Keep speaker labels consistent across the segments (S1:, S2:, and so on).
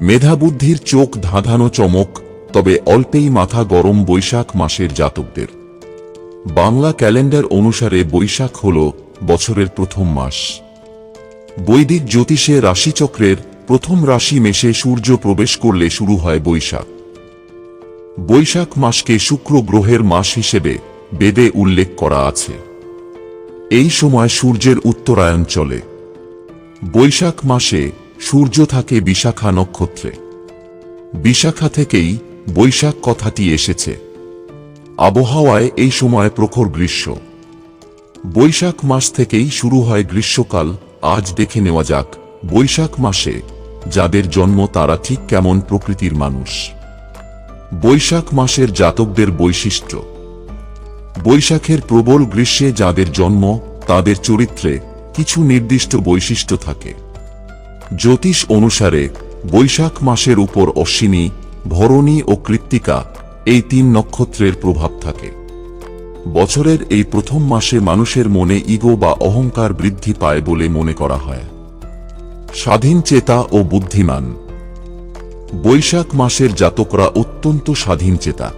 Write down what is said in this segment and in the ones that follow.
S1: মেধাবুদ্ধির চোখ ধাঁধানো চমক, তবে অল্পেই মাথা গরম বৈশাখ মাসের জাতকদের। বাংলা ক্যালেন্ডার অনুসারে বৈশাখ হল বছরের প্রথম মাস। বৈদিক জ্যোতিষে রাশিচক্রের প্রথম রাশি মেশে সূর্য প্রবেশ করলে শুরু হয় বৈশাখ। বৈশাখ মাসকে শুক্র গ্রহের মাস হিসেবে বেদে উল্লেখ করা আছে। এই সময় সূর্যের উত্তরায়ণ চলে। বৈশাখ মাসে সূর্য থাকে বিশাখা নক্ষত্রে। বিশাখা থেকেই বৈশাখ কথাটি এসেছে। আবহাওয়ায় এই সময় প্রখর গ্রীষ্ম। বৈশাখ মাস থেকেই শুরু হয় গ্রীষ্মকাল, আজ দেখে নেওয়া যাক বৈশাখ মাসে যাদের জন্ম তারা ঠিক কেমন প্রকৃতির মানুষ। বৈশাখ মাসের জাতকদের বৈশিষ্ট্য। বৈশাখের প্রবল গ্রীষ্মে যাদের জন্ম, তাদের চরিত্রে কিছু নির্দিষ্ট বৈশিষ্ট্য থাকে। জ্যোতিষ অনুসারে বৈশাখ মাসের উপর অশ্বিনী, ভরণী ও কৃত্তিকা এই তিন নক্ষত্রের প্রভাব থাকে। বছরের এই প্রথম মাসে মানুষের মনে ইগো বা অহংকার বৃদ্ধি পায় বলে মনে করা হয়। স্বাধীন চেতা ও বুদ্ধিমান। বৈশাখ মাসের জাতকরা অত্যন্ত স্বাধীন চেতা।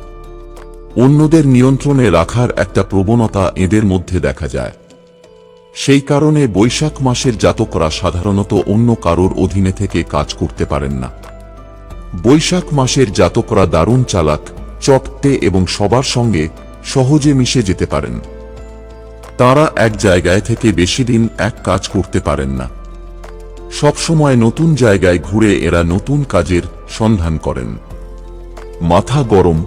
S1: অন্যদের নিয়ন্ত্রণে রাখার একটা প্রবণতা এদের মধ্যে দেখা যায়। সেই কারণে বৈশাখ মাসের জাতকরা সাধারণত অন্য কারোর অধীনে থেকে কাজ করতে পারেন না। বৈশাখ মাসের জাতকরা দারুণ চালাক চটতে এবং সবার সঙ্গে সহজে মিশে যেতে পারেন। তারা এক জায়গায় থেকে বেশি দিন এক কাজ করতে পারেন না। সবসময় নতুন জায়গায় ঘুরে এরা নতুন কাজের সন্ধান করেন। মাথা গরম।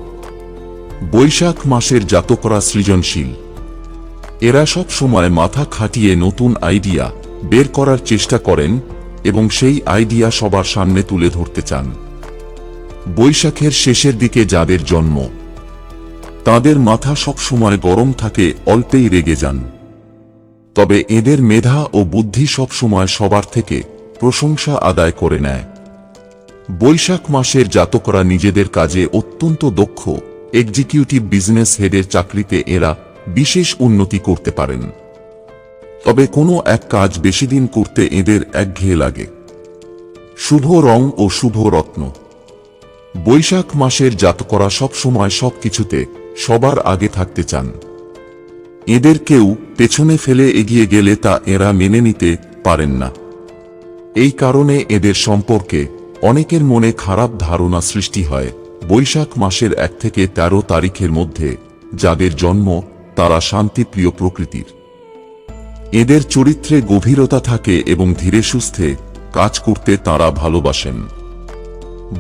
S1: বৈশাখ মাসের জাতকরা সৃজনশীল। এরা সব সময় মাথা খাটিয়ে নতুন আইডিয়া বের করার চেষ্টা করেন এবং সেই আইডিয়া সবার সামনে তুলে ধরতে চান। বৈশাখের শেষের দিকে যাদের জন্ম, তাদের মাথা সব সময় গরম থাকে, অল্পেই রেগে যান। তবে এদের মেধা ও বুদ্ধি সব সময় সবার থেকে প্রশংসা আদায় করে নেয়। বৈশাখ মাসের জাতকরা নিজেদের কাজে অত্যন্ত দক্ষ এক্সিকিউটিভ বিজনেস হেডের চাকরিতে এরা বিশেষ উন্নতি করতে পারেন। তবে কোনো এক কাজ বেশি দিন করতে এদের একঘেয়ে লাগে। শুভ রং ও শুভ রত্ন। বৈশাখ মাসের জাতকরা সবসময় সবকিছুতে সবার আগে থাকতে চান। এদের কেউ পেছনে ফেলে এগিয়ে গেলে তা এরা মেনে নিতে পারেন না। এই কারণে এদের সম্পর্কে অনেকের মনে খারাপ ধারণা সৃষ্টি হয় বৈশাখ মাসের এক থেকে ১৩ তারিখের মধ্যে, যাদের জন্ম তারা শান্তিপ্রিয় প্রকৃতির। এদের চরিত্রে গভীরতা থাকে এবং ধীরে সুস্থে কাজ করতে তারা ভালোবাসেন।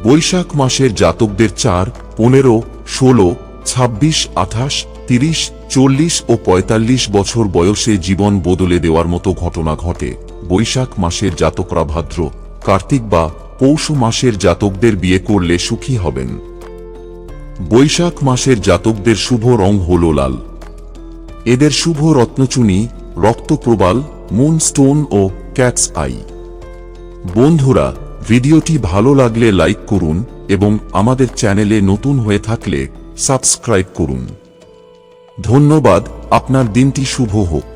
S1: বৈশাখ মাসের জাতকদের চার, পনেরো, ষোলো, ছাব্বিশ, আঠাশ, তিরিশ, চল্লিশ ও পঁয়তাল্লিশ বছর বয়সে জীবন বদলে দেওয়ার মতো ঘটনা ঘটে। বৈশাখ মাসের জাতকরা ভাদ্র, কার্তিক বা পৌষ মাসের জাতকদের বিয়ে করলে সুখী হবেন। বৈশাখ মাসের জাতকদের শুভ রং হল লাল। এদের শুভ রত্নচুনি, রক্তপ্রবাল মুনস্টোন ও ক্যাটস আই। বন্ধুরা, ভিডিওটি ভালো লাগলে লাইক করুন এবং আমাদের চ্যানেলে নতুন হয়ে থাকলে সাবস্ক্রাইব করুন। ধন্যবাদ, আপনার দিনটি শুভ হোক।